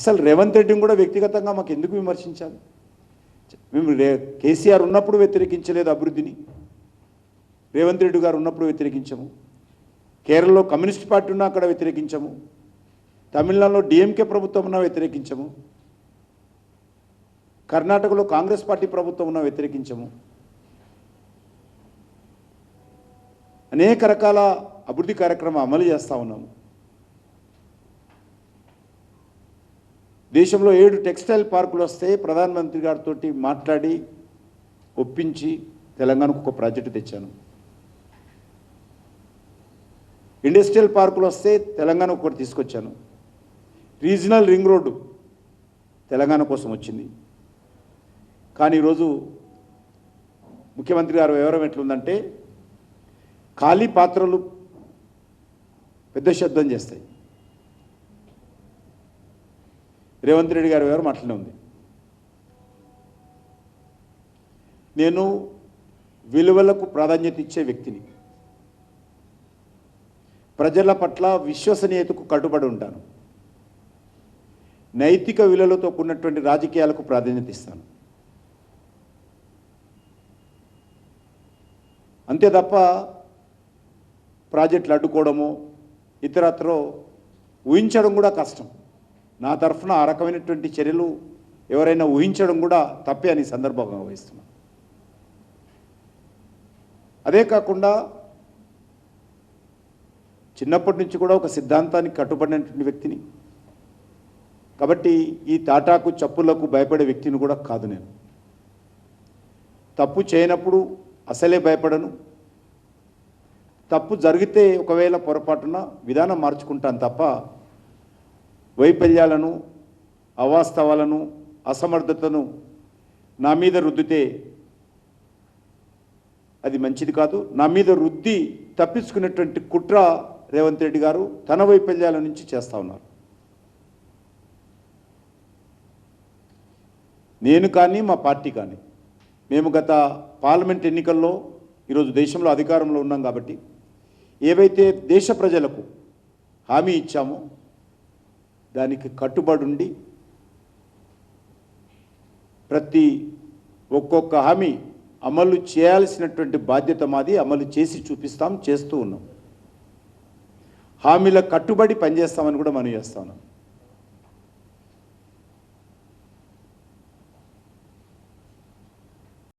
అసలు రేవంత్ రెడ్డిని కూడా వ్యక్తిగతంగా మాకు ఎందుకు విమర్శించాలి? మేము రే కేసీఆర్ ఉన్నప్పుడు వ్యతిరేకించలేదు అభివృద్ధిని. రేవంత్ రెడ్డి గారు ఉన్నప్పుడు వ్యతిరేకించము. కేరళలో కమ్యూనిస్ట్ పార్టీ ఉన్నా అక్కడ వ్యతిరేకించము. తమిళనాడులో డిఎంకే ప్రభుత్వం ఉన్నా వ్యతిరేకించము. కర్ణాటకలో కాంగ్రెస్ పార్టీ ప్రభుత్వం ఉన్నా వ్యతిరేకించము. అనేక రకాల అభివృద్ధి కార్యక్రమం అమలు చేస్తూ ఉన్నాము. దేశంలో ఏడు టెక్స్టైల్ పార్కులు వస్తే ప్రధానమంత్రి గారితో మాట్లాడి ఒప్పించి తెలంగాణకు ఒక ప్రాజెక్టు తెచ్చాను. ఇండస్ట్రియల్ పార్కులు వస్తే తెలంగాణ ఒకటి తీసుకొచ్చాను. రీజనల్ రింగ్ రోడ్డు తెలంగాణ కోసం వచ్చింది. కానీ ఈరోజు ముఖ్యమంత్రి గారు వివరం ఎట్లుందంటే ఖాళీ పాత్రలు పెద్ద శబ్దం చేస్తాయి. రేవంత్ రెడ్డి గారి వివరం అట్లనే ఉంది. నేను విలువలకు ప్రాధాన్యత ఇచ్చే వ్యక్తిని. ప్రజల పట్ల విశ్వసనీయతకు కట్టుబడి ఉంటాను. నైతిక విలువలతో కూడినటువంటి రాజకీయాలకు ప్రాధాన్యత ఇస్తాను. అంతే తప్ప ప్రాజెక్టులు అడ్డుకోవడము ఇతరత్రో ఊహించడం కూడా కష్టం. నా తరఫున ఆ రకమైనటువంటి చర్యలు ఎవరైనా ఊహించడం కూడా తప్పే అని సందర్భంగా వహిస్తున్నాను అదే కాకుండా చిన్నప్పటి నుంచి కూడా ఒక సిద్ధాంతానికి కట్టుబడినటువంటి వ్యక్తిని. కాబట్టి ఈ తాటాకు చప్పులకు భయపడే వ్యక్తిని కూడా కాదు నేను. తప్పు చేయనప్పుడు అసలే భయపడను. తప్పు జరిగితే ఒకవేళ పొరపాటున విధానం మార్చుకుంటాను తప్ప వైఫల్యాలను అవాస్తవాలను అసమర్థతను నా మీద రుద్దితే అది మంచిది కాదు. నా మీద రుద్ది తప్పించుకునేటువంటి కుట్ర రేవంత్ రెడ్డి గారు తన వైఫల్యాల నుంచి చేస్తూ ఉన్నారు. నేను కానీ మా పార్టీ కానీ మేము గత పార్లమెంట్ ఎన్నికల్లో ఈరోజు దేశంలో అధికారంలో ఉన్నాం కాబట్టి ఏవైతే దేశ ప్రజలకు హామీ ఇచ్చామో దానికి కట్టుబడి ఉండి ప్రతి ఒక్కొక్క హామీ అమలు చేయాల్సినటువంటి బాధ్యత మాది అమలు చేసి చూపిస్తాం చేస్తూ ఉన్నాం. హామీల కట్టుబడి పనిచేస్తామని కూడా మనం చేస్తా ఉన్నాం.